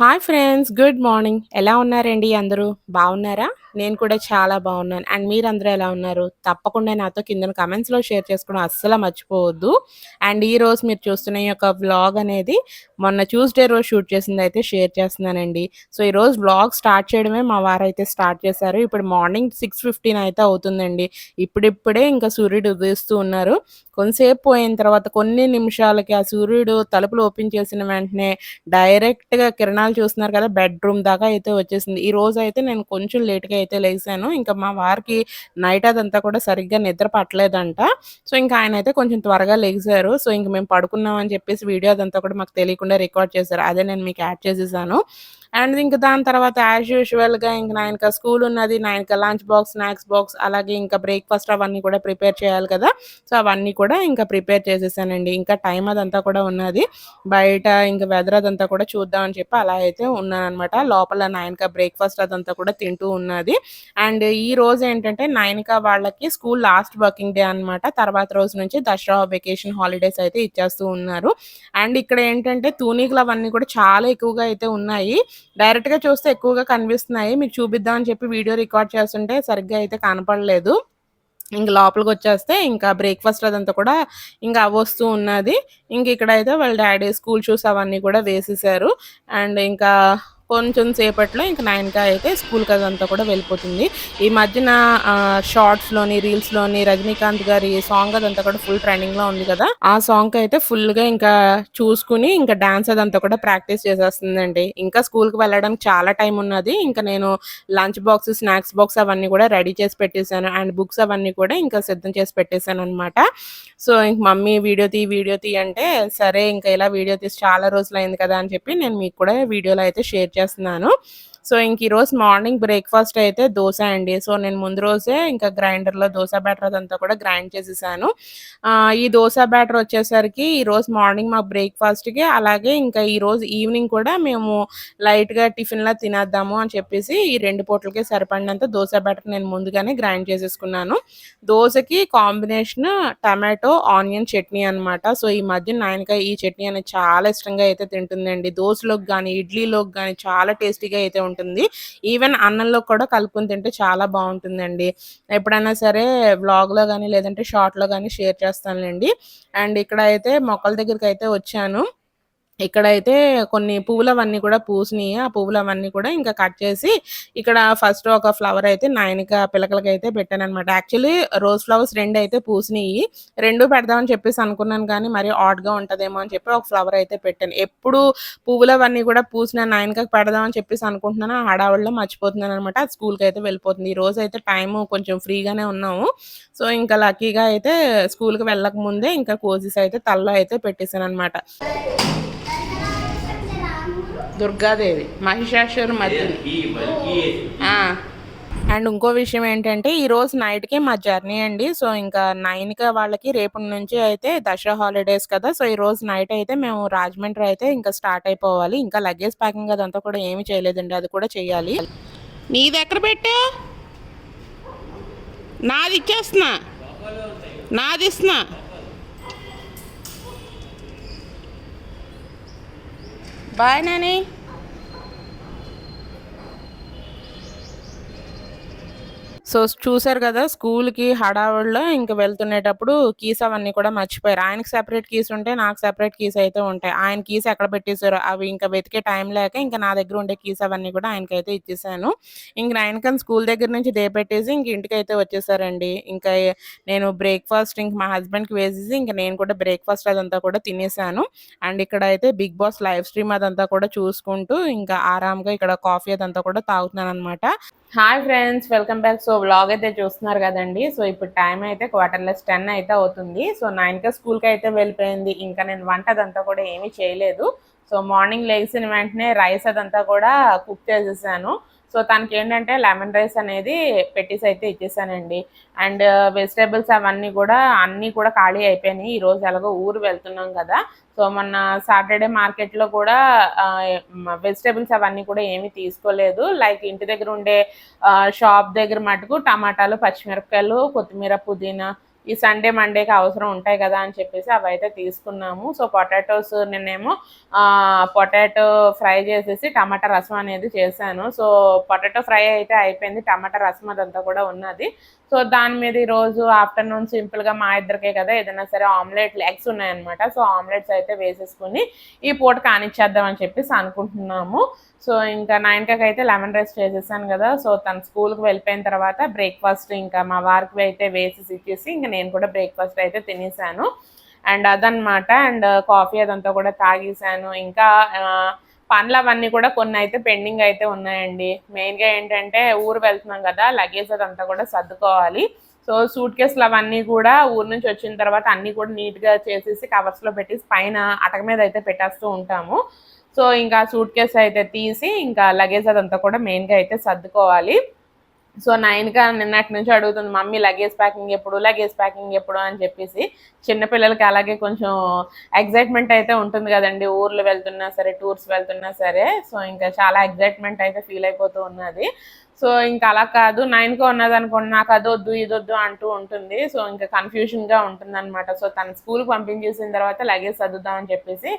Hi friends good morning. ఎలా ఉన్నారండి అందరూ? బాగున్నారా? నేను కూడా చాలా బాగున్నాను. అండ్ మీరందరూ ఎలా ఉన్నారు? తప్పకుండా నాతో కింద కమెంట్స్లో షేర్ చేసుకోవడం అస్సలు మర్చిపోవద్దు. అండ్ ఈ రోజు మీరు చూస్తున్న ఈ యొక్క వ్లాగ్ అనేది మొన్న ట్యూస్డే రోజు షూట్ చేసింది అయితే షేర్ చేస్తున్నానండి. సో ఈ రోజు వ్లాగ్ స్టార్ట్ చేయడమే మా వారు అయితే స్టార్ట్ చేశారు. ఇప్పుడు మార్నింగ్ సిక్స్ ఫిఫ్టీన్ అయితే అవుతుందండి. ఇప్పుడిప్పుడే ఇంకా సూర్యుడు ఉదయిస్తూ ఉన్నారు. కొంతసేపు పోయిన తర్వాత కొన్ని నిమిషాలకి ఆ సూర్యుడు తలుపులు ఓపెన్ చేసిన వెంటనే డైరెక్ట్గా కిరణాలు చూస్తున్నారు కదా బెడ్రూమ్ దాకా అయితే వచ్చేసింది. ఈ రోజు అయితే నేను కొంచెం లేట్గా అయితే లేచాను ఇంకా మా వారికి నైట్ అదంతా కూడా సరిగ్గా నిద్ర పట్టలేదంట. సో ఇంకా ఆయన అయితే కొంచెం త్వరగా లేచారు. సో ఇంక మేము పడుకున్నాం అని చెప్పేసి వీడియో అదంతా కూడా మాకు తెలియకుండా రికార్డ్ చేశారు. అదే నేను మీకు యాడ్ చేసేసాను. అండ్ ఇంకా దాని తర్వాత యాజ్ యూజువల్గా ఇంక నాయనక స్కూల్ ఉన్నది నాయనక లంచ్ బాక్స్ స్నాక్స్ బాక్స్ అలాగే ఇంకా బ్రేక్ఫాస్ట్ అవన్నీ కూడా ప్రిపేర్ చేయాలి కదా. సో అవన్నీ కూడా ఇంకా ప్రిపేర్ చేసేసానండి. ఇంకా టైం అదంతా కూడా ఉన్నది. బయట ఇంకా వెదర్ అదంతా కూడా చూద్దామని చెప్పి అలా అయితే ఉన్నాను అనమాట లోపల నాయనక బ్రేక్ఫాస్ట్ అదంతా కూడా తింటూ ఉన్నది. అండ్ ఈ రోజు ఏంటంటే నైన్కా వాళ్ళకి స్కూల్ లాస్ట్ వర్కింగ్ డే అనమాట తర్వాత రోజు నుంచి దసరా వెకేషన్ హాలిడేస్ అయితే ఇచ్చేస్తూ ఉన్నారు. అండ్ ఇక్కడ ఏంటంటే తూనీకులు అవన్నీ కూడా చాలా ఎక్కువగా అయితే ఉన్నాయి. డైరెక్ట్గా చూస్తే ఎక్కువగా కనిపిస్తున్నాయి. మీకు చూపిద్దామని చెప్పి వీడియో రికార్డ్ చేస్తుంటే సరిగ్గా అయితే కనపడలేదు. ఇంకా లోపలికి వచ్చేస్తే ఇంకా బ్రేక్ఫాస్ట్ అదంతా కూడా ఇంకా వస్తూ ఉన్నది. ఇంక ఇక్కడైతే వాళ్ళ డాడీ స్కూల్ షూస్ అవన్నీ కూడా వేసేసారు. అండ్ ఇంకా కొంచెం సేపట్లో ఇంకా నైన్కి అయితే స్కూల్కి అదంతా కూడా వెళ్ళిపోతుంది. ఈ మధ్యన షార్ట్స్లోని రీల్స్లోని రజనీకాంత్ గారి సాంగ్ అదంతా కూడా ఫుల్ ట్రెండింగ్లో ఉంది కదా. ఆ సాంగ్ అయితే ఫుల్గా ఇంకా చూసుకుని ఇంకా డాన్స్ అదంతా కూడా ప్రాక్టీస్ చేసేస్తుందండి. ఇంకా స్కూల్కి వెళ్ళడానికి చాలా టైం ఉన్నది. ఇంకా నేను లంచ్ బాక్స్ స్నాక్స్ బాక్స్ అవన్నీ కూడా రెడీ చేసి పెట్టేశాను. అండ్ బుక్స్ అవన్నీ కూడా ఇంకా సిద్ధం చేసి పెట్టేశాను అనమాట సో ఇంక మమ్మీ వీడియో తీ వీడియో తీ అంటే సరే ఇంకా ఇలా వీడియో తీసి చాలా రోజులు అయింది కదా అని చెప్పి నేను మీకు కూడా వీడియోలో అయితే షేర్ చేస్తున్నాను సో ఇంక ఈరోజు మార్నింగ్ బ్రేక్ఫాస్ట్ అయితే దోశ అండి. సో నేను ముందు రోజే ఇంకా గ్రైండర్లో దోశ బ్యాటర్ అదంతా కూడా గ్రైండ్ చేసేసాను. ఈ దోశ బ్యాటర్ వచ్చేసరికి ఈరోజు మార్నింగ్ మా బ్రేక్ఫాస్ట్కి అలాగే ఇంకా ఈరోజు ఈవినింగ్ కూడా మేము లైట్గా టిఫిన్లా తినేద్దాము అని చెప్పేసి ఈ రెండు పూటలకి సరిపడినంత దోశ బ్యాటర్ నేను ముందుగానే గ్రైండ్ చేసేసుకున్నాను. దోశకి కాంబినేషన్ టమాటో ఆనియన్ చట్నీ అనమాట సో ఈ మధ్య నాయనక ఈ చట్నీ అనేది చాలా ఇష్టంగా అయితే తింటుందండి. దోశలోకి కానీ ఇడ్లీలోకి కానీ చాలా టేస్టీగా అయితే ఉంటుంది ఈవెన్ అన్నంలో కూడా కలుపుకొని తింటే చాలా బాగుంటుందండి. ఎప్పుడైనా సరే వ్లాగ్లో కానీ లేదంటే షార్ట్లో కానీ షేర్ చేస్తానులేండి. అండ్ ఇక్కడ అయితే మొక్కల దగ్గరికి అయితే వచ్చాను. ఇక్కడైతే కొన్ని పువ్వులు అవన్నీ కూడా పూసినాయి. ఆ పువ్వులు అవన్నీ కూడా ఇంకా కట్ చేసి ఇక్కడ ఫస్ట్ ఒక ఫ్లవర్ అయితే నాయనిక పిల్లకలకి అయితే పెట్టాను అనమాట యాక్చువల్లీ రోజ్ ఫ్లవర్స్ రెండు అయితే పూసినాయి. రెండు పెడదామని చెప్పేసి అనుకున్నాను కానీ మరి ఆడ్గా ఉంటుందేమో అని చెప్పి ఒక ఫ్లవర్ అయితే పెట్టాను. ఎప్పుడు పువ్వులు అవన్నీ కూడా పూసిన నాయనకకి పెడదామని చెప్పేసి అనుకుంటున్నాను ఆ మర్చిపోతున్నాను అనమాట అది స్కూల్కి అయితే వెళ్ళిపోతుంది. ఈ రోజు అయితే టైం కొంచెం ఫ్రీగానే ఉన్నాము. సో ఇంకా లక్కీగా అయితే స్కూల్కి వెళ్ళక ముందే ఇంకా కోసెస్ అయితే తల్లో అయితే పెట్టేశాను అనమాట దుర్గాదేవి మహిషాసురు మధ్య. అండ్ ఇంకో విషయం ఏంటంటే ఈ రోజు నైట్కి మా జర్నీ అండి. సో ఇంకా నైన్కి వాళ్ళకి రేపటి నుంచి అయితే దసరా హాలిడేస్ కదా. సో ఈ రోజు నైట్ అయితే మేము రాజమండ్రి అయితే ఇంకా స్టార్ట్ అయిపోవాలి. ఇంకా లగేజ్ ప్యాకింగ్ అదంతా కూడా ఏమి చేయలేదండి. అది కూడా చేయాలి. నీది ఎక్కడ పెట్టా? నాది ఇచ్చేస్తున్నా. నాది ఇస్తున్నా బాయ్ నాని సో చూసారు కదా స్కూల్కి హడావుడిలో ఇంకా వెళ్తునేటప్పుడు కీస్ అవన్నీ కూడా మర్చిపోయారు. ఆయనకి సెపరేట్ కీస్ ఉంటే నాకు సెపరేట్ కీస్ అయితే ఉంటాయి. ఆయన కీస్ ఎక్కడ పెట్టేశారు అవి ఇంకా వెతికే టైం లేక ఇంకా నా దగ్గర ఉండే కీస్ అవన్నీ కూడా ఆయనకైతే ఇచ్చేసాను. ఇంక ఆయనకని స్కూల్ దగ్గర నుంచి దే పెట్టేసి ఇంక ఇంటికి అయితే వచ్చేసారండి. ఇంకా నేను బ్రేక్ఫాస్ట్ ఇంక మా హస్బెండ్కి వేసేసి ఇంకా నేను కూడా బ్రేక్ఫాస్ట్ అదంతా కూడా తినేసాను. అండ్ ఇక్కడ అయితే బిగ్ బాస్ లైవ్ స్ట్రీమ్ అదంతా కూడా చూసుకుంటూ ఇంకా ఆరామ్గా ఇక్కడ కాఫీ అదంతా కూడా తాగుతున్నాను అనమాట hi friends welcome back. So vlog అయితే చూస్తున్నారు కదండి. సో ఇప్పుడు టైం అయితే క్వార్టర్లెస్ టెన్ అయితే అవుతుంది. సో నైన్కే స్కూల్కి అయితే వెళ్ళిపోయింది. ఇంకా నేను వంట అదంతా కూడా ఏమీ చేయలేదు. సో మార్నింగ్ లేచిన వెంటనే రైస్ అదంతా కూడా కుక్ చేసేసాను. సో తనకి ఏంటంటే లెమన్ రైస్ అనేది పెట్టేసి అయితే ఇచ్చేసానండి. అండ్ వెజిటేబుల్స్ అవన్నీ కూడా అన్నీ కూడా ఖాళీ అయిపోయినాయి. ఈరోజు ఎలాగో ఊరు వెళ్తున్నాం కదా. సో మొన్న సాటర్డే మార్కెట్లో కూడా వెజిటేబుల్స్ అవన్నీ కూడా ఏమీ తీసుకోలేదు. లైక్ ఇంటి దగ్గర ఉండే షాప్ దగ్గర మటుకు టమాటాలు పచ్చిమిరపకాయలు కొత్తిమీర పుదీనా ఈ సండే మండేకి అవసరం ఉంటాయి కదా అని చెప్పేసి అవి అయితే తీసుకున్నాము. సో పొటాటోస్ నిన్నేమో పొటాటో ఫ్రై చేసేసి టమాటా రసం అనేది చేశాను. సో పొటాటో ఫ్రై అయితే అయిపోయింది. టమాటా రసం అదంతా కూడా ఉన్నది. సో దాని మీద ఈరోజు ఆఫ్టర్నూన్ సింపుల్గా మా ఇద్దరికే కదా ఏదైనా సరే ఆమ్లెట్ ఎగ్స్ ఉన్నాయన్నమాట. సో ఆమ్లెట్స్ అయితే వేసేసుకుని ఈ పూట కానిచ్చేద్దాం అని చెప్పేసి అనుకుంటున్నాము. సో ఇంకా నైన్కి అయితే లెమన్ రైస్ చేసేసాను కదా. సో తను స్కూల్కి వెళ్ళిపోయిన తర్వాత బ్రేక్ఫాస్ట్ ఇంకా మా వారికి అయితే వేసేసి ఇచ్చేసి ఇంకా నేను కూడా బ్రేక్ఫాస్ట్ అయితే తినేసాను. అండ్ అదనమాట అండ్ కాఫీ అదంతా కూడా తాగేసాను. ఇంకా పనులు అవన్నీ కూడా కొన్ని అయితే పెండింగ్ అయితే ఉన్నాయండి. మెయిన్గా ఏంటంటే ఊరు వెళ్తున్నాం కదా లగేజ్ అదంతా కూడా సర్దుకోవాలి. సో సూట్ కేసులు అవన్నీ కూడా ఊరు నుంచి వచ్చిన తర్వాత అన్నీ కూడా నీట్గా చేసేసి కవర్స్లో పెట్టేసి పైన అటక మీద అయితే పెట్టేస్తూ ఉంటాము. సో ఇంకా సూట్ కేస్ అయితే తీసి ఇంకా లగేజ్ అదంతా కూడా మెయిన్గా అయితే సర్దుకోవాలి. సో నైన్గా నిన్నటి నుంచి అడుగుతుంది మమ్మీ లగేజ్ ప్యాకింగ్ ఎప్పుడు లగేజ్ ప్యాకింగ్ ఎప్పుడు? అని చెప్పేసి చిన్నపిల్లలకి అలాగే కొంచెం ఎగ్జైట్మెంట్ అయితే ఉంటుంది కదండి. ఊర్లు వెళ్తున్నా సరే టూర్స్ వెళ్తున్నా సరే సో ఇంకా చాలా ఎగ్జైట్మెంట్ అయితే ఫీల్ అయిపోతూ ఉన్నది. సో ఇంకా అలా కాదు నైన్కి ఉన్నది అనుకోండి నాకు అదొద్దు ఇదొద్దు అంటూ ఉంటుంది. సో ఇంకా కన్ఫ్యూషన్గా ఉంటుంది అనమాట సో తన స్కూల్కి పంపించేసిన తర్వాత లగేజ్ చదువుదామని చెప్పేసి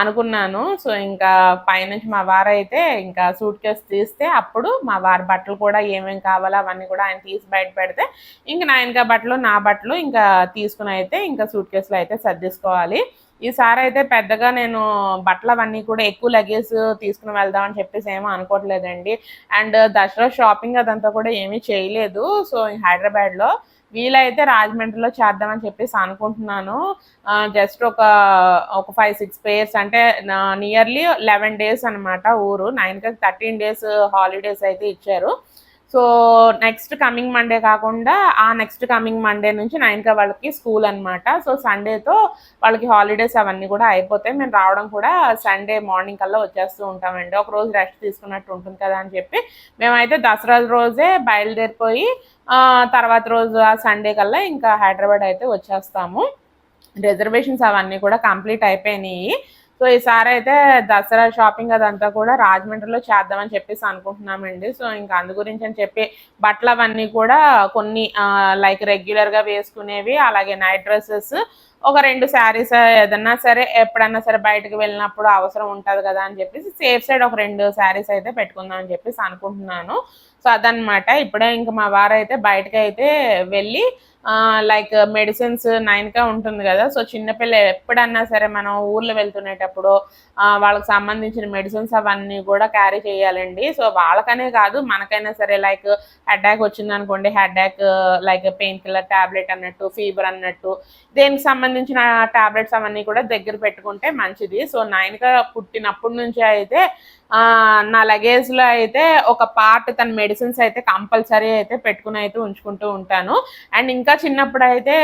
అనుకున్నాను. సో ఇంకా పైనుంచి మా వారు అయితే ఇంకా సూట్ కేసు తీస్తే అప్పుడు మా వారి బట్టలు కూడా ఏమేమి కావాలో అవన్నీ కూడా ఆయన తీసి బయట పెడితే ఇంకా నా ఇంకా బట్టలు నా బట్టలు ఇంకా తీసుకుని అయితే ఇంకా సూట్ కేసులో అయితే సర్దేసుకోవాలి. ఈసారి అయితే పెద్దగా నేను బట్టలు అవన్నీ కూడా ఎక్కువ లగేజ్ తీసుకుని వెళ్దాం అని చెప్పేసి ఏమో అనుకోవట్లేదండి. అండ్ దసరా షాపింగ్ అదంతా కూడా ఏమీ చేయలేదు. సో హైదరాబాద్లో వీలైతే రాజమండ్రిలో చేద్దామని చెప్పేసి అనుకుంటున్నాను. జస్ట్ ఒక ఒక ఫైవ్ సిక్స్ పేర్స్ అంటే నియర్లీ లెవెన్ డేస్ అనమాట ఊరు. నైన్కి థర్టీన్ డేస్ హాలిడేస్ అయితే ఇచ్చారు. సో నెక్స్ట్ కమింగ్ మండే కాకుండా ఆ నెక్స్ట్ కమింగ్ మండే నుంచి నైన్కా వాళ్ళకి స్కూల్ అనమాట సో సండేతో వాళ్ళకి హాలిడేస్ అవన్నీ కూడా అయిపోతాయి. మేము రావడం కూడా సండే మార్నింగ్ కల్లా వచ్చేస్తూ ఉంటామండి. ఒక రోజు రెస్ట్ తీసుకున్నట్టు ఉంటుంది కదా అని చెప్పి మేమైతే దసరా రోజే బయలుదేరిపోయి తర్వాత రోజు ఆ సండే కల్లా ఇంకా హైదరాబాద్ అయితే వచ్చేస్తాము. రిజర్వేషన్స్ అవన్నీ కూడా కంప్లీట్ అయిపోయినాయి. సో ఈసారి అయితే దసరా షాపింగ్ అదంతా కూడా రాజమండ్రిలో చేద్దామని చెప్పేసి అనుకుంటున్నామండి. సో ఇంకా అందు గురించి అని చెప్పి బట్టలు అవన్నీ కూడా కొన్ని లైక్ రెగ్యులర్గా వేసుకునేవి అలాగే నైట్ డ్రెస్సెస్ ఒక రెండు శారీస్ ఏదన్నా సరే ఎప్పుడన్నా సరే బయటకు వెళ్ళినప్పుడు అవసరం ఉంటుంది కదా అని చెప్పేసి సేఫ్ సైడ్ ఒక రెండు శారీస్ అయితే పెట్టుకుందాం అని చెప్పేసి అనుకుంటున్నాను. సో అదనమాట ఇప్పుడే ఇంకా మా వారు అయితే బయటకు అయితే వెళ్ళి లైక్ మెడిసిన్స్ నైన్గా ఉంటుంది కదా. సో చిన్నపిల్ల ఎప్పుడన్నా సరే మనం ఊర్లో వెళ్తునేటప్పుడు వాళ్ళకి సంబంధించిన మెడిసిన్స్ అవన్నీ కూడా క్యారీ చేయాలండి. సో వాళ్ళకనే కాదు మనకైనా సరే లైక్ హెడ్ఏక్ వచ్చింది అనుకోండి headache like pain killer tablet అన్నట్టు ఫీవర్ అన్నట్టు దేనికి సంబంధించిన టాబ్లెట్స్ అవన్నీ కూడా దగ్గర పెట్టుకుంటే మంచిది. సో నైన్గా పుట్టినప్పటి నుంచి అయితే నా లగేజ్లో అయితే ఒక పార్ట్ తన మెడిసిన్స్ అయితే కంపల్సరీ అయితే పెట్టుకుని అయితే ఉంచుకుంటూ ఉంటాను. అండ్ ఇంకా చిన్నప్పుడు అయితే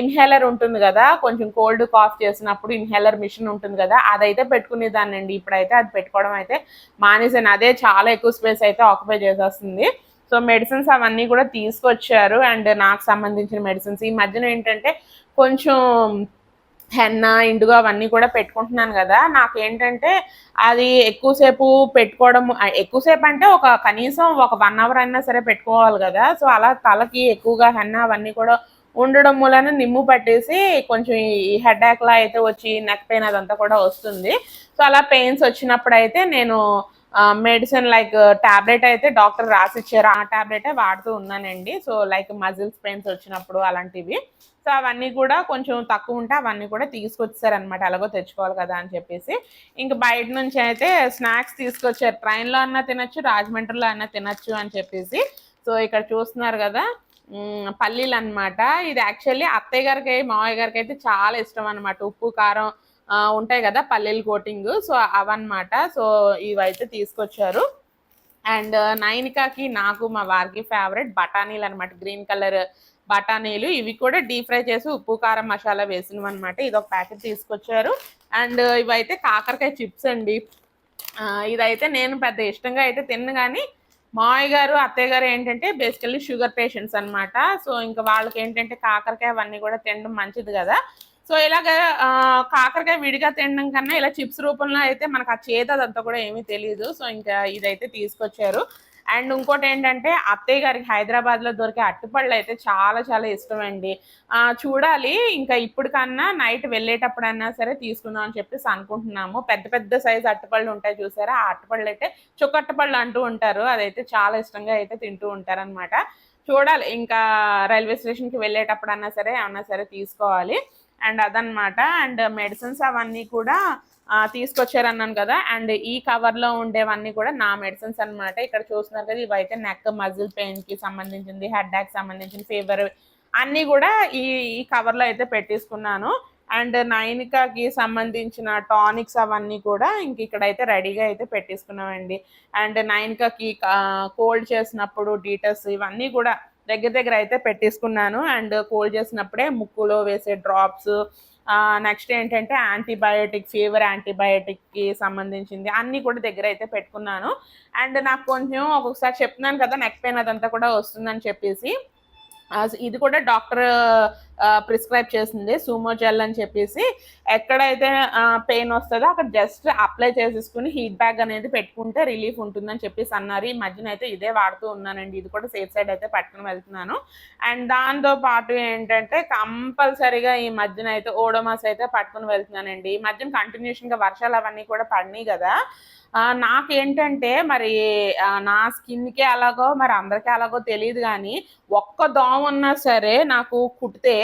ఇన్హేలర్ ఉంటుంది కదా కొంచెం కోల్డ్ కాఫ్ చేసినప్పుడు ఇన్హేలర్ మిషన్ ఉంటుంది కదా అదైతే పెట్టుకునేదానండి ఇప్పుడైతే అది పెట్టుకోవడం అయితే మానేసాను. అదే చాలా ఎక్కువ స్పేస్ అయితే ఆక్యుపై చేసేస్తుంది. సో మెడిసిన్స్ అవన్నీ కూడా తీసుకొచ్చారు. అండ్ నాకు సంబంధించిన మెడిసిన్స్ ఈ మధ్యన ఏంటంటే కొంచెం హెన్న ఇండుగా అవన్నీ కూడా పెట్టుకుంటున్నాను కదా. నాకు ఏంటంటే అది ఎక్కువసేపు పెట్టుకోవడం ఎక్కువసేపు అంటే ఒక కనీసం ఒక వన్ అవర్ అయినా సరే పెట్టుకోవాలి కదా. సో అలా తలకి ఎక్కువగా హెన్న అవన్నీ కూడా ఉండడం మూలన నిమ్ము పట్టేసి కొంచెం ఈ హెడ్ లా అయితే వచ్చి నెక్ పెయిన్ అదంతా కూడా వస్తుంది. సో అలా పెయిన్స్ వచ్చినప్పుడు అయితే నేను మెడిసిన్ లైక్ టాబ్లెట్ అయితే డాక్టర్ రాసి ఇచ్చారు ఆ టాబ్లెట్ వాడుతూ ఉన్నానండి. సో లైక్ మజిల్స్ పెయిన్స్ వచ్చినప్పుడు అలాంటివి. సో అవన్నీ కూడా కొంచెం తక్కువ ఉంటే అవన్నీ కూడా తీసుకొచ్చారనమాట ఎలాగో తెచ్చుకోవాలి కదా అని చెప్పేసి. ఇంక బయట నుంచి అయితే స్నాక్స్ తీసుకొచ్చారు. ట్రైన్లో అన్నా తినచ్చు రాజమండ్రిలో అన్నా తినచ్చు అని చెప్పేసి. సో ఇక్కడ చూస్తున్నారు కదా పల్లీలు అన్నమాట ఇది యాక్చువల్లీ అత్తయ్య గారికి మావయ్య గారికి అయితే చాలా ఇష్టం అనమాట ఉప్పు కారం ఉంటాయి కదా పల్లెలు కోటింగ్. సో అవన్నమాట. సో ఇవైతే తీసుకొచ్చారు. అండ్ నైనికాకి నాకు మా వారికి ఫేవరెట్ బఠానీలు అనమాట గ్రీన్ కలర్ బఠానీలు. ఇవి కూడా డీప్ ఫ్రై చేసి ఉప్పు కారం మసాలా వేసినవి అనమాట ఇది ఒక ప్యాకెట్ తీసుకొచ్చారు. అండ్ ఇవైతే కాకరకాయ చిప్స్ అండి. ఇదైతే నేను పెద్ద ఇష్టంగా అయితే తిన్ను కానీ మావయ్య గారు అత్తయ్య గారు ఏంటంటే బేసికల్లీ షుగర్ పేషెంట్స్ అన్నమాట. సో ఇంకా వాళ్ళకి ఏంటంటే కాకరకాయ అవన్నీ కూడా తినడం మంచిది కదా. సో ఇలాగ కాకరకాయ విడిగా తినడం కన్నా ఇలా చిప్స్ రూపంలో అయితే మనకు ఆ చేతదంతా అదంతా కూడా ఏమీ తెలియదు సో ఇంకా ఇదైతే తీసుకొచ్చారు. అండ్ ఇంకోటి ఏంటంటే అత్తయ్య గారికి హైదరాబాద్లో దొరికే అట్టుపళ్ళు అయితే చాలా చాలా ఇష్టం అండి. చూడాలి. ఇంకా ఇప్పుడు కన్నా నైట్ వెళ్ళేటప్పుడన్నా సరే తీసుకుందాం అని చెప్పేసి అనుకుంటున్నాము. పెద్ద పెద్ద సైజు అట్టుపళ్ళు ఉంటాయి చూసారా? ఆ అట్టుపళ్ళు అయితే చుక్కట్టుపళ్ళు అంటూ ఉంటారు. అదైతే చాలా ఇష్టంగా అయితే తింటూ ఉంటారనమాట చూడాలి. ఇంకా రైల్వే స్టేషన్కి వెళ్ళేటప్పుడన్నా సరే ఏమన్నా సరే తీసుకోవాలి. అండ్ అదనమాట. అండ్ మెడిసిన్స్ అవన్నీ కూడా తీసుకొచ్చారన్నాను కదా. అండ్ ఈ కవర్లో ఉండేవన్నీ కూడా నా మెడిసిన్స్ అన్నమాట. ఇక్కడ చూస్తున్నారు కదా ఇవైతే నెక్ మజిల్ పెయిన్కి సంబంధించింది హెడ్డాక్ సంబంధించిన ఫీవర్ అన్నీ కూడా ఈ ఈ కవర్లో అయితే పెట్టేసుకున్నాను. అండ్ నైనికాకి సంబంధించిన టానిక్స్ అవన్నీ కూడా ఇంక ఇక్కడైతే రెడీగా అయితే పెట్టేసుకున్నామండి. అండ్ నైనికాకి కోల్డ్ చేసినప్పుడు డీటెయిల్స్ ఇవన్నీ కూడా దగ్గర దగ్గర అయితే పెట్టేసుకున్నాను. అండ్ కోల్డ్ చేసినప్పుడే ముక్కులో వేసే డ్రాప్స్ నెక్స్ట్ ఏంటంటే యాంటీబయోటిక్ ఫీవర్ యాంటీబయోటిక్కి సంబంధించింది అన్నీ కూడా దగ్గర అయితే పెట్టుకున్నాను. అండ్ నాకు కొంచెం ఒక్కొక్కసారి చెప్తున్నాను కదా నెక్ పెయిన్ అదంతా కూడా వస్తుందని చెప్పేసి. ఇది కూడా డాక్టర్ ప్రిస్క్రైబ్ చేసింది సూమో జెల్ అని చెప్పేసి. ఎక్కడైతే పెయిన్ వస్తుందో అక్కడ జస్ట్ అప్లై చేసేసుకుని హీట్ బ్యాగ్ అనేది పెట్టుకుంటే రిలీఫ్ ఉంటుందని చెప్పేసి అన్నారు. ఈ మధ్యన అయితే ఇదే వాడుతూ ఉన్నానండి. ఇది కూడా సేఫ్ సైడ్ అయితే పట్టుకుని వెళ్తున్నాను. అండ్ దాంతో పాటు ఏంటంటే కంపల్సరీగా ఈ మధ్యన అయితే ఓడోమాస్ అయితే పట్టుకుని వెళ్తున్నానండి. ఈ మధ్యన కంటిన్యూషన్గా వర్షాలు అవన్నీ కూడా పడినాయి కదా. నాకేంటంటే మరి నా స్కిన్కే అలాగో మరి అందరికీ అలాగో తెలియదు కానీ ఒక్క దోమ ఉన్నా సరే నాకు కుడితే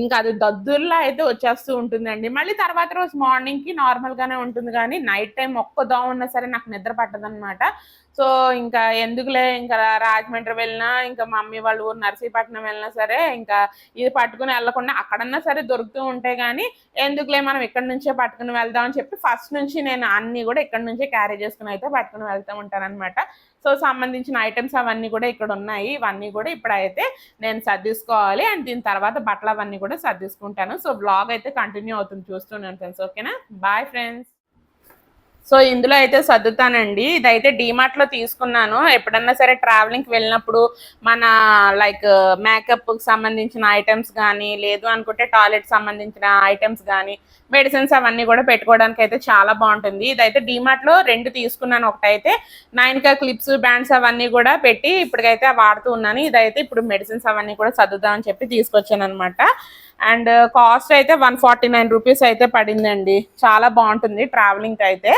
ఇంకా అది దద్దుర్లా అయితే వచ్చేస్తూ ఉంటుందండి. మళ్ళీ తర్వాత రోజు మార్నింగ్కి నార్మల్గానే ఉంటుంది కానీ నైట్ టైం ఒక్క దోమ ఉన్నా సరే నాకు నిద్ర పట్టదనమాట సో ఇంకా ఎందుకులే ఇంకా రాజమండ్రి వెళ్ళినా ఇంకా మమ్మీ వాళ్ళు ఊరు నర్సీపట్నం వెళ్ళినా సరే ఇంకా ఇది పట్టుకుని వెళ్ళకుండా అక్కడన్నా సరే దొరుకుతూ ఉంటాయి కానీ ఎందుకులే మనం ఇక్కడ నుంచే పట్టుకుని వెళ్దాం అని చెప్పి ఫస్ట్ నుంచి నేను అన్ని కూడా ఇక్కడ నుంచే క్యారీ చేసుకుని అయితే పట్టుకుని వెళ్తూ ఉంటానన్నమాట. సో సంబంధించిన ఐటమ్స్ అవన్నీ కూడా ఇక్కడ ఉన్నాయి. ఇవన్నీ కూడా ఇప్పుడైతే నేను సర్దీసుకోవాలి. అండ్ దీని తర్వాత బట్టలు అవన్నీ కూడా సర్దీసుకుంటాను. సో బ్లాగ్ అయితే కంటిన్యూ అవుతుంది చూస్తున్నాను ఫ్రెండ్స్ ఓకేనా బాయ్ ఫ్రెండ్స్ సో ఇందులో అయితే సర్దుతానండి. ఇదైతే DMart లో తీసుకున్నాను. ఎప్పుడన్నా సరే ట్రావెలింగ్కి వెళ్ళినప్పుడు మన లైక్ మేకప్కి సంబంధించిన ఐటమ్స్ కానీ లేదు అనుకుంటే టాయిలెట్ సంబంధించిన ఐటమ్స్ కానీ మెడిసిన్స్ అవన్నీ కూడా పెట్టుకోవడానికి అయితే చాలా బాగుంటుంది. ఇదైతే DMart లో రెండు తీసుకున్నాను. ఒకటైతే నైన్కా క్లిప్స్ బ్యాండ్స్ అవన్నీ కూడా పెట్టి ఇప్పటికైతే వాడుతూ ఉన్నాను. ఇదైతే ఇప్పుడు మెడిసిన్స్ అవన్నీ కూడా సర్దుదామని చెప్పి తీసుకొచ్చాను అనమాట అండ్ కాస్ట్ అయితే వన్ ఫార్టీ నైన్ రూపీస్ అయితే పడిందండి. చాలా బాగుంటుంది ట్రావెలింగ్కి అయితే.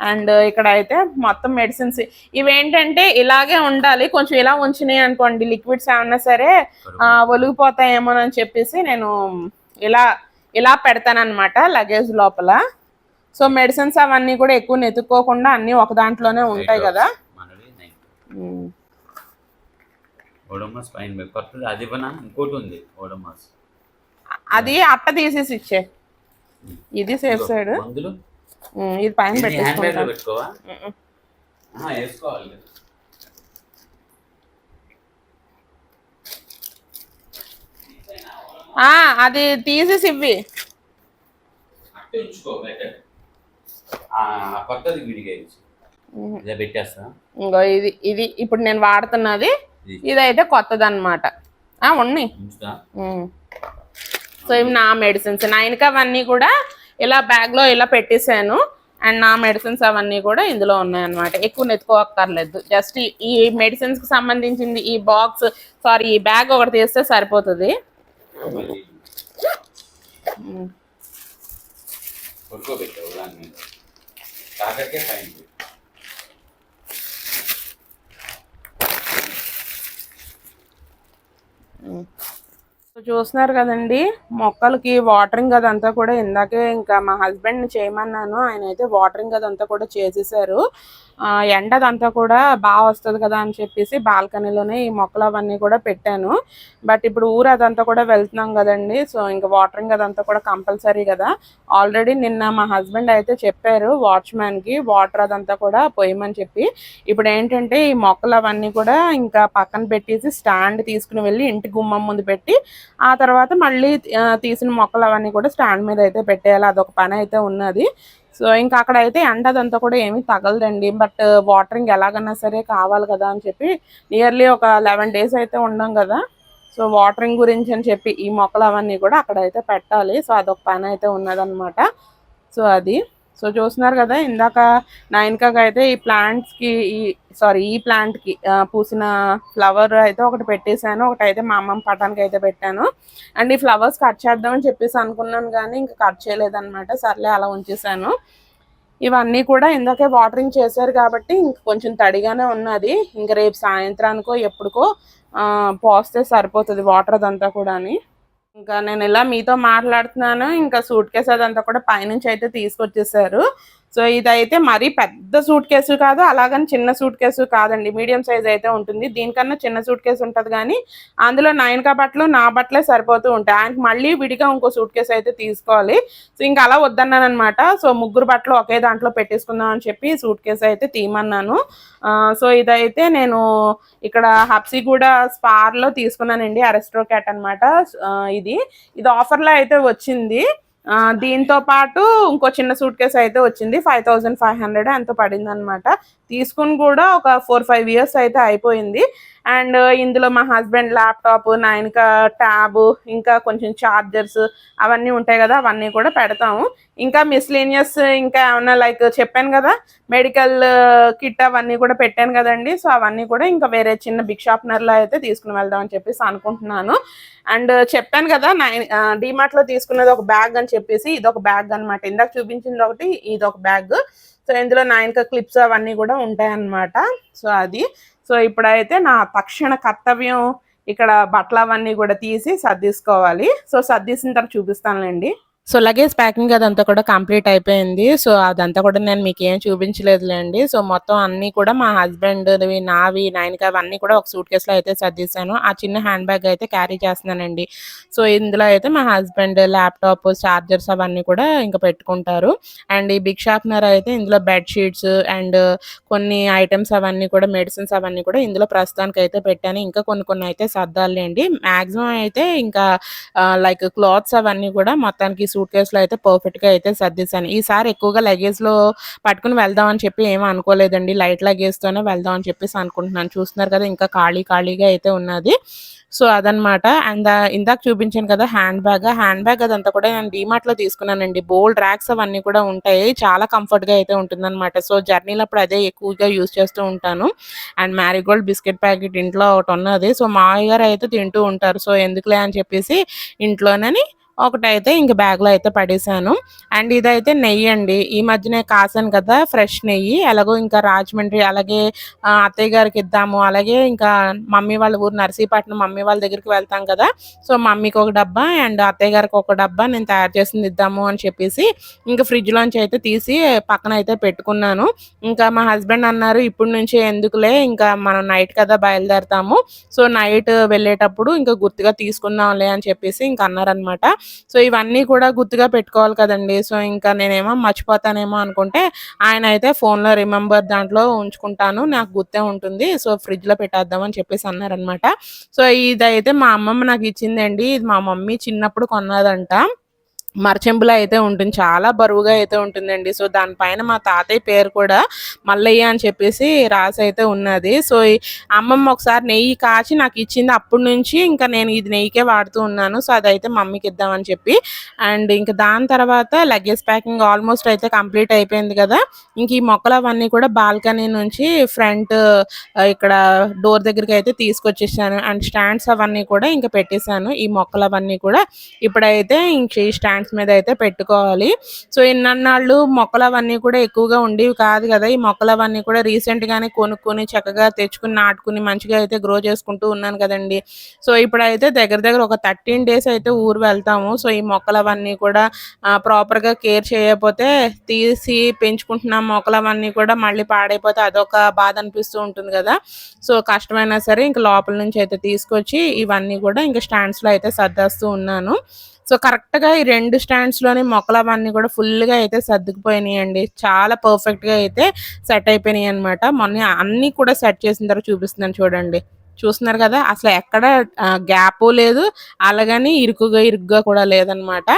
అండ్ ఇక్కడ అయితే మొత్తం మెడిసిన్స్ ఇవేంటంటే ఇలాగే ఉండాలి. కొంచెం ఇలా ఉంచినాయి అనుకోండి లిక్విడ్స్ ఏమన్నా సరే ఒలిగిపోతాయేమోనని చెప్పేసి నేను ఇలా ఇలా పెడతానన్నమాట లగేజ్ లోపల. సో మెడిసిన్స్ అవన్నీ కూడా ఎక్కువ నెతుక్కోకుండా అన్నీ ఒక దాంట్లోనే ఉంటాయి కదా. అది ఇవ్వనా? ఇంకోటి ఉంది ఓడోమాస్ అది అట్ట తీసేసి ఇచ్చే. ఇది సేఫ్ సైడ్. ఇది పైన అది తీసేసి ఇవ్వి. ఇదే ఇంకో ఇది ఇది ఇప్పుడు నేను వాడుతున్నది. ఇది. ఇదైతే కొత్తది అనమాట ఉన్నాయి. సో ఇవి నా మెడిసిన్స్ నైన్కి అవన్నీ కూడా ఇలా బ్యాగ్లో ఇలా పెట్టేశాను. అండ్ నా మెడిసిన్స్ అవన్నీ కూడా ఇందులో ఉన్నాయన్నమాట. ఎక్కువ నెత్తుకోక్కర్లేదు. జస్ట్ ఈ మెడిసిన్స్కి సంబంధించింది ఈ బాక్స్ సారీ ఈ బ్యాగ్ ఒకటి తీస్తే సరిపోతుంది. మళ్ళీ చూస్తున్నారు కదండి మొక్కలకి వాటరింగ్ అదంతా కూడా ఇందాకే ఇంకా మా హస్బెండ్ని చేయమన్నాను ఆయన అయితే వాటరింగ్ అదంతా కూడా చేసేసారు. ఆ, ఎండ అదంతా కూడా బాగా వస్తుంది కదా అని చెప్పేసి బాల్కనీలోనే ఈ మొక్కలు అవన్నీ కూడా పెట్టాను. బట్ ఇప్పుడు ఊరు అదంతా కూడా వెళ్తున్నాం కదండి సో ఇంకా వాటరింగ్ అదంతా కూడా కంపల్సరీ కదా. ఆల్రెడీ నిన్న మా హస్బెండ్ అయితే చెప్పారు వాచ్మ్యాన్కి వాటర్ అదంతా కూడా పోయమని చెప్పి. ఇప్పుడు ఏంటంటే ఈ మొక్కలు అవన్నీ కూడా ఇంకా పక్కన పెట్టేసి స్టాండ్ తీసుకుని వెళ్ళి ఇంటి గుమ్మం ముందు పెట్టి ఆ తర్వాత మళ్ళీ తీసిన మొక్కలు అవన్నీ కూడా స్టాండ్ మీద అయితే పెట్టేయాలి. అదొక పని అయితే ఉన్నది. సో ఇంకా అక్కడ అయితే ఎండ అదంతా కూడా ఏమీ తగలదండి. బట్ వాటరింగ్ ఎలాగన్నా సరే కావాలి కదా అని చెప్పి నియర్లీ ఒక లెవెన్ డేస్ అయితే ఉండం కదా. సో వాటరింగ్ గురించి అని చెప్పి ఈ మొక్కలు అవన్నీ కూడా అక్కడ అయితే పెట్టాలి. సో అదొక పని అయితే ఉన్నదన్నమాట. సో అది. సో చూస్తున్నారు కదా ఇందాక నైన్కాగా అయితే ఈ ప్లాంట్స్కి ఈ సారీ ఈ ప్లాంట్కి పూసిన ఫ్లవర్ అయితే ఒకటి పెట్టేశాను. ఒకటి అయితే మా అమ్మమ్మ పటానికి అయితే పెట్టాను. అండ్ ఈ ఫ్లవర్స్ కట్ చేద్దామని చెప్పేసి అనుకున్నాను కానీ ఇంకా కట్ చేయలేదన్నమాట. సర్లే అలా ఉంచేసాను ఇవన్నీ కూడా ఇందాకే వాటరింగ్ చేశారు కాబట్టి ఇంక కొంచెం తడిగానే ఉన్నది. ఇంక రేపు సాయంత్రానికో ఎప్పుడుకో పోస్తే సరిపోతుంది వాటర్ అదంతా కూడా అని ఇంకా నేను ఇలా మీతో మాట్లాడుతున్నాను. ఇంకా సూట్ కేసు అదంతా కూడా పైనుంచి అయితే తీసుకొచ్చేసారు. సో ఇదైతే మరీ పెద్ద సూట్ కేసు కాదు అలాగని చిన్న సూట్ కేసు కాదండి. మీడియం సైజ్ అయితే ఉంటుంది. దీనికన్నా చిన్న సూట్ కేసు ఉంటుంది కానీ అందులో నైన్కా బట్టలు నా బట్టలే సరిపోతూ ఉంటాయి. ఆయనకి మళ్ళీ విడిగా ఇంకో సూట్ కేసు అయితే తీసుకోవాలి. సో ఇంకా అలా వద్దన్నాను అనమాట సో ముగ్గురు బట్టలు ఒకే దాంట్లో పెట్టేసుకుందాం అని చెప్పి సూట్ కేసు అయితే తీయమన్నాను. సో ఇదైతే నేను ఇక్కడ హబ్సిగూడ స్పార్లో తీసుకున్నానండి. అరెస్ట్రో క్యాట్ అనమాట ఇది. ఇది ఆఫర్లో అయితే వచ్చింది. దీంతో పాటు ఇంకో చిన్న సూట్ కేసు అయితే వచ్చింది ఫైవ్ థౌజండ్ ఫైవ్ హండ్రెడ్ ఎంతో పడింది అనమాట తీసుకుని కూడా ఒక ఫోర్ ఫైవ్ ఇయర్స్ అయితే అయిపోయింది. అండ్ ఇందులో మా హస్బెండ్ ల్యాప్టాప్ నైన్కా ట్యాబ్ ఇంకా కొంచెం చార్జర్స్ అవన్నీ ఉంటాయి కదా అవన్నీ కూడా పెడతాము. ఇంకా మిస్లీనియస్ ఇంకా ఏమన్నా లైక్ చెప్పాను కదా మెడికల్ కిట్ అవన్నీ కూడా పెట్టాను కదండి. సో అవన్నీ కూడా ఇంకా వేరే చిన్న బిగ్ షాప్నర్లో అయితే తీసుకుని వెళ్దాం అని చెప్పేసి అనుకుంటున్నాను. అండ్ చెప్పాను కదా నైన్ డిమార్ట్లో తీసుకున్నది ఒక బ్యాగ్ అని చెప్పేసి ఇది ఒక బ్యాగ్ అన్నమాట. ఇందాక చూపించింది ఒకటి ఇది ఒక బ్యాగ్. సో ఇందులో నైన్క క్లిప్స్ అవన్నీ కూడా ఉంటాయన్నమాట. సో అది. సో ఇప్పుడైతే నా తక్షణ కర్తవ్యం ఇక్కడ బట్టలు అవన్నీ కూడా తీసి సర్దీసుకోవాలి. సో సర్దీసిన తర్వాత చూపిస్తానులేండి. సో లగేజ్ ప్యాకింగ్ అదంతా కూడా కంప్లీట్ అయిపోయింది. సో అదంతా కూడా నేను మీకు ఏం చూపించలేదులేండి. సో మొత్తం అన్నీ కూడా మా హస్బెండ్ నావి నైన్కి అవన్నీ కూడా ఒక సూట్ కేసులో అయితే సర్దిస్తాను ఆ చిన్న హ్యాండ్ బ్యాగ్ అయితే క్యారీ చేస్తున్నానండి. సో ఇందులో అయితే మా హస్బెండ్ ల్యాప్టాప్ చార్జర్స్ అవన్నీ కూడా ఇంకా పెట్టుకుంటారు. అండ్ ఈ బిగ్ షార్ప్నర్ అయితే ఇందులో బెడ్ షీట్స్ అండ్ కొన్ని ఐటమ్స్ అవన్నీ కూడా మెడిసిన్స్ అవన్నీ కూడా ఇందులో ప్రస్తుతానికి అయితే పెట్టాను. ఇంకా కొన్ని కొన్ని అయితే సర్దాలండి మాక్సిమం అయితే ఇంకా లైక్ క్లాత్స్ అవన్నీ కూడా మొత్తానికి సూట్ కేసులో అయితే పర్ఫెక్ట్గా అయితే సర్దిస్తాను ఈసారి ఎక్కువగా లగేజ్లో పట్టుకుని వెళ్దాం అని చెప్పి ఏమీ అనుకోలేదండి. లైట్ లగేజ్తోనే వెళ్దాం అని చెప్పేసి అనుకుంటున్నాను. చూస్తున్నారు కదా ఇంకా ఖాళీ ఖాళీగా అయితే ఉన్నది. సో అదనమాట అండ్ ఇందాక చూపించాను కదా హ్యాండ్ బ్యాగ్ హ్యాండ్ బ్యాగ్ అదంతా కూడా నేను డీమార్ట్లో తీసుకున్నానండి. బోల్డ్ ర్యాక్స్ అవన్నీ కూడా ఉంటాయి. చాలా కంఫర్ట్గా అయితే ఉంటుందన్నమాట. సో జర్నీలో అప్పుడు అదే ఎక్కువగా యూజ్ చేస్తూ ఉంటాను. అండ్ మ్యారీగోల్డ్ బిస్కెట్ ప్యాకెట్ ఇంట్లో ఒకటి ఉన్నది. సో మా గారు అయితే తింటూ ఉంటారు. సో ఎందుకులే అని చెప్పేసి ఇంట్లోనని ఒకటైతే ఇంక బ్యాగ్లో అయితే పడేసాను. అండ్ ఇదైతే నెయ్యి అండి. ఈ మధ్యనే కాసాను కదా ఫ్రెష్ నెయ్యి. ఎలాగో ఇంకా రాజమండ్రి అలాగే అత్తయ్య గారికి ఇద్దాము. అలాగే ఇంకా మమ్మీ వాళ్ళ ఊరు నర్సీపట్నం మమ్మీ వాళ్ళ దగ్గరికి వెళ్తాం కదా. సో మమ్మీకి ఒక డబ్బా అండ్ అత్తయ్య గారికి ఒక డబ్బా నేను తయారు చేసింది ఇద్దాము అని చెప్పేసి ఇంకా ఫ్రిడ్జ్ లోంచి అయితే తీసి పక్కన అయితే పెట్టుకున్నాను. ఇంకా మా హస్బెండ్ అన్నారు ఇప్పుడు నుంచి ఎందుకులే? ఇంకా మనం నైట్ కదా బయలుదేరతాము. సో నైట్ వెళ్ళేటప్పుడు ఇంకా గుర్తుగా తీసుకుందాంలే అని చెప్పేసి ఇంకా అన్నారనమాట సో ఇవన్నీ కూడా గుర్తుగా పెట్టుకోవాలి కదండి. సో ఇంకా నేనేమో మర్చిపోతానేమో అనుకుంటే ఆయన అయితే ఫోన్లో రిమెంబర్ దాంట్లో ఉంచుకుంటాను నాకు గుర్తే ఉంటుంది. సో ఫ్రిడ్జ్లో పెట్టేద్దామని చెప్పేసి అన్నారనమాట సో ఇదైతే మా అమ్మమ్మ నాకు ఇచ్చిందండి. ఇది మా మమ్మీ చిన్నప్పుడు కొన్నదంట. మరచెంబులో అయితే ఉంటుంది. చాలా బరువుగా అయితే ఉంటుందండి. సో దానిపైన మా తాతయ్య పేరు కూడా మల్లయ్య అని చెప్పేసి రాసి అయితే ఉన్నది. సో ఈ అమ్మమ్మ ఒకసారి నెయ్యి కాచి నాకు ఇచ్చింది. అప్పటి నుంచి ఇంకా నేను ఇది నెయ్యికే వాడుతూ ఉన్నాను. సో అదైతే మమ్మీకి ఇద్దామని చెప్పి. అండ్ ఇంకా దాని తర్వాత లగేజ్ ప్యాకింగ్ ఆల్మోస్ట్ అయితే కంప్లీట్ అయిపోయింది కదా. ఇంక ఈ మొక్కలు అవన్నీ కూడా బాల్కనీ నుంచి ఫ్రంట్ ఇక్కడ డోర్ దగ్గరికి అయితే తీసుకొచ్చేసాను. అండ్ స్టాండ్స్ అవన్నీ కూడా ఇంకా పెట్టేశాను. ఈ మొక్కలు అవన్నీ కూడా ఇప్పుడైతే ఇంక ఈ స్టాండ్స్ మీద అయితే పెట్టుకోవాలి. సో ఇన్నాళ్ళు మొక్కలు అవన్నీ కూడా ఎక్కువగా ఉండేవి కాదు కదా. ఈ మొక్కలు అవన్నీ కూడా రీసెంట్గానే కొనుక్కొని చక్కగా తెచ్చుకుని నాటుకుని మంచిగా అయితే గ్రో చేసుకుంటూ ఉన్నాను కదండి. సో ఇప్పుడైతే దగ్గర దగ్గర ఒక థర్టీన్ డేస్ అయితే ఊరు వెళ్తాము. సో ఈ మొక్కలు అవన్నీ కూడా ప్రాపర్గా కేర్ చేయకపోతే తీసి పెంచుకుంటున్న మొక్కలు అవన్నీ కూడా మళ్ళీ పాడైపోతే అదొక బాధ అనిపిస్తూ ఉంటుంది కదా. సో కష్టమైనా సరే ఇంకా లోపల నుంచి అయితే తీసుకొచ్చి ఇవన్నీ కూడా ఇంకా స్టాండ్స్లో అయితే సర్దేస్తూ ఉన్నాను. సో కరెక్ట్గా ఈ రెండు స్టాండ్స్లోని మొక్కలు అవన్నీ కూడా ఫుల్గా అయితే సర్దుకుపోయినాయి అండి చాలా పర్ఫెక్ట్గా అయితే సెట్ అయిపోయినాయి అనమాట మొన్న అన్ని కూడా సెట్ చేసిన తర్వాత చూపిస్తున్నాను చూడండి. చూస్తున్నారు కదా అసలు ఎక్కడ గ్యాప్ లేదు అలాగని ఇరుకుగా ఇరుగ్గా కూడా లేదనమాట.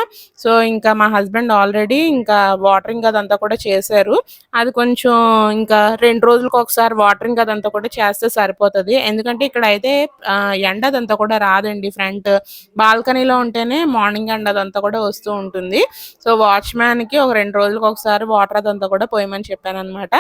సో ఇంకా మా హస్బెండ్ ఆల్రెడీ ఇంకా వాటరింగ్ అదంతా కూడా చేశారు. అది కొంచెం ఇంకా రెండు రోజులకు ఒకసారి వాటరింగ్ అదంతా కూడా చేస్తే సరిపోతుంది. ఎందుకంటే ఇక్కడ అయితే ఎండ అదంతా కూడా రాదండి ఫ్రంట్. బాల్కనీలో ఉంటేనే మార్నింగ్ ఎండ అదంతా కూడా వస్తూ ఉంటుంది. సో వాచ్మ్యాన్కి ఒక రెండు రోజులకు ఒకసారి వాటర్ అదంతా కూడా పోయమని చెప్పాను అనమాట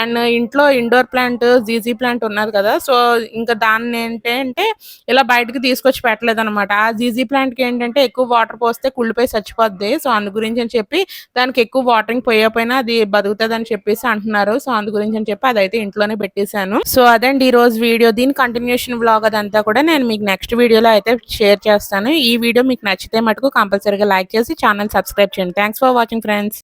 అండ్ ఇంట్లో ఇండోర్ ప్లాంట్ జీజీ ప్లాంట్ ఉన్నది కదా సో ఇంకా దాని దాన్ని ఏంటంటే ఇలా బయటకు తీసుకొచ్చి పెట్టలేదు అనమాట ఆ జీజీ ప్లాంట్కి ఏంటంటే ఎక్కువ వాటర్ పోస్తే కుళ్ళిపోయి చచ్చిపోద్ది. సో అందు గురించి అని చెప్పి దానికి ఎక్కువ వాటరింగ్ పోయకపోయినా అది బతుకుతుంది అని చెప్పేసి అంటున్నారు. సో అందు గురించి అని చెప్పి అదైతే ఇంట్లోనే పెట్టేశాను. సో అదండి ఈ రోజు వీడియో. దీని కంటిన్యూషన్ వ్లాగ్ అదంతా కూడా నేను మీకు నెక్స్ట్ వీడియోలో అయితే షేర్ చేస్తాను. ఈ వీడియో మీకు నచ్చితే మటుకు కంపల్సరీగా లైక్ చేసి ఛానల్ సబ్స్క్రైబ్ చేయండి. Thanks for watching friends